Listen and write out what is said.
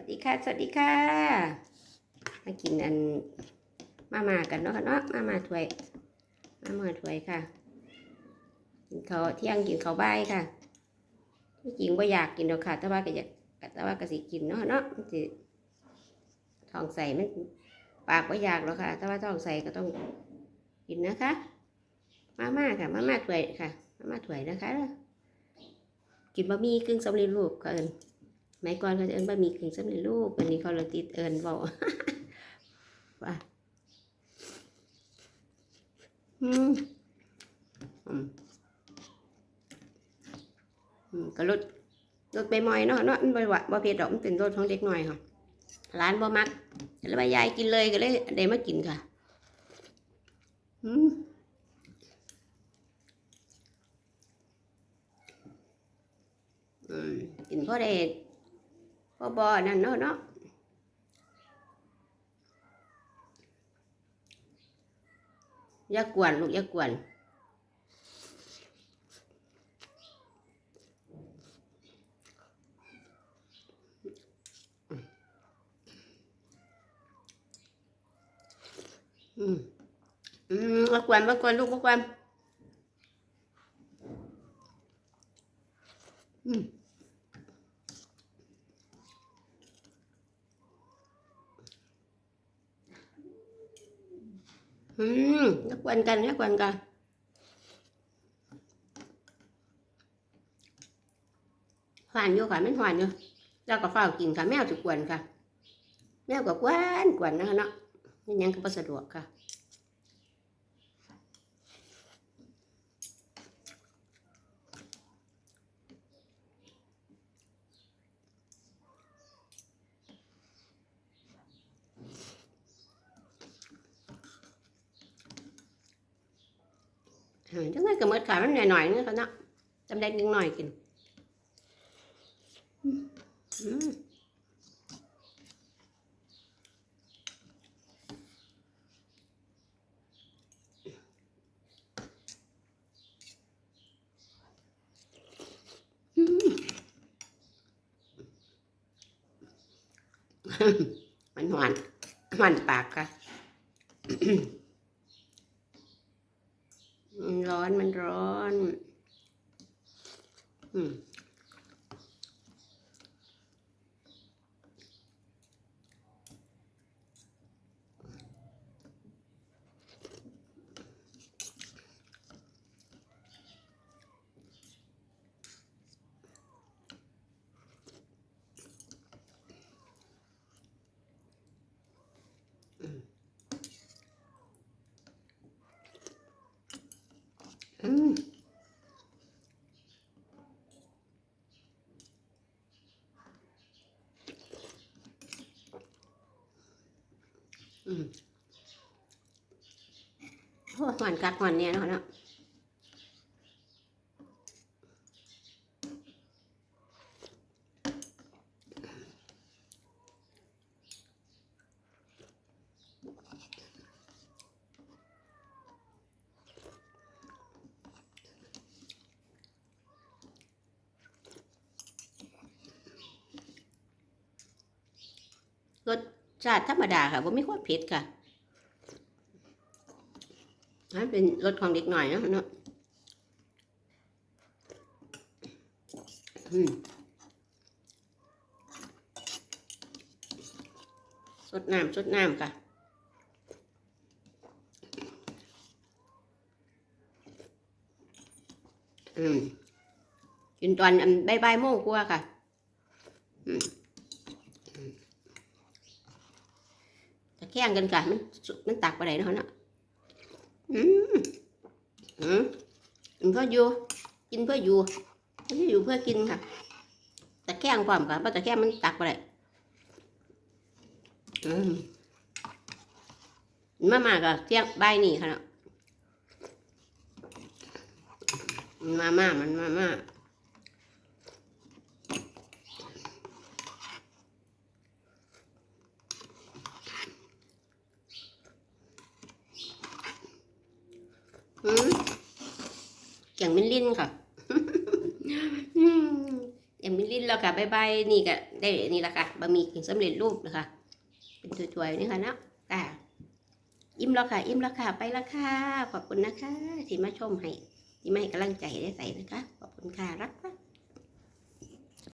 วัสดีค่ะ สวัสดีค่ะ มากินอันมามากันเนาะค่ะเนาะมามาถ้วย มามาถ้วยค่ะ กินเขาเที่ยงกินเขาบ่ายค่ะที่จริงว่าอยากกินดอกค่ะ แต่ว่าก็อยากแต่ว่าก็สิกินเนาะเนาะมันสิท้องใส่มันปากว่าอยากหรอกค่ะ แต่ว่าท้องใส่ก็ต้องกินนะคะ มาม่าค่ะ มาม่าถ้วยค่ะ มาม่าถ้วยนะคะ กินบะหมี่กึ่งสำเร็จรูปก็เอิน ไม้ก่อนเขาจะเอินบะหมี่กึ่งสำเร็จรูปวันนี้เขาเลยติดเอินบอกว่าอืมอืมอืมก็รสรสใบมอยเนาะเนาะมันบ่ว่าบ่เผ็ดดอกมันเป็นรสของเด็กหน่อยค่ะร้านบ่มักแล้วใบยายกินเลยก็เลยได้มากินค่ะอืมอืมกินพอได้ พอบอนั่นเนาะเนาะอย่ากวนลูกอย่ากวนอืมอืมมากวนมากวนลูกมากวนอืม อืมนักวนกันนักวนกันหวานอยู่ค่ะมันหวานอยู่แล้วก็เฝ้ากินค่ะแมวจะกวนค่ะ แมวก็ก หายจังเลยก็เมื่ขายมันหน่อยๆนี่เขาเนาะจำได้นิดหน่อยกินอืมมันหวาน มันปากค่ะ มัน ร้อนมันร้อน อืม อืมอืมโอ้หวานกัดหวานเนี่ยเนาะ รสชาติธรรมดาค่ะว่าไม่ค่อยเผ็ดค่ะอันเป็นรสของเด็กหน่อยเนาะเนาะอืมสดน้ำสดน้ำค่ะอืมกินตอนใบใบโมงกว่าค่ะ อืม ตะแคงกันค่ะมันมันตักไปไหนเนาะเนาะอืมอืมกินเพื่ออยู่ กินเพื่ออยู่ไม่ใช่อยู่เพื่อกินค่ะตะแคงความค่ะเพราะตะแคงมันตักไปไหนอืมมามากับเที่ยงใบนี่ค่ะเนาะมามามันมามา อืม อย่างมินลินค่ะอืมอย่างมินลินแล้วค่ะบายบายนี่ก็ได้นี่แหละค่ะบะหมี่กึ่งสำเร็จรูปนะคะเป็นถ้วยๆนี่ค่ะเนาะค่ะอิ่มแล้วค่ะ อิ่มแล้วค่ะ ไปแล้วค่ะ ขอบคุณนะคะ ที่มาชมให้ ที่มาให้กำลังใจได้ใส่นะคะ ขอบคุณค่ะ รักไป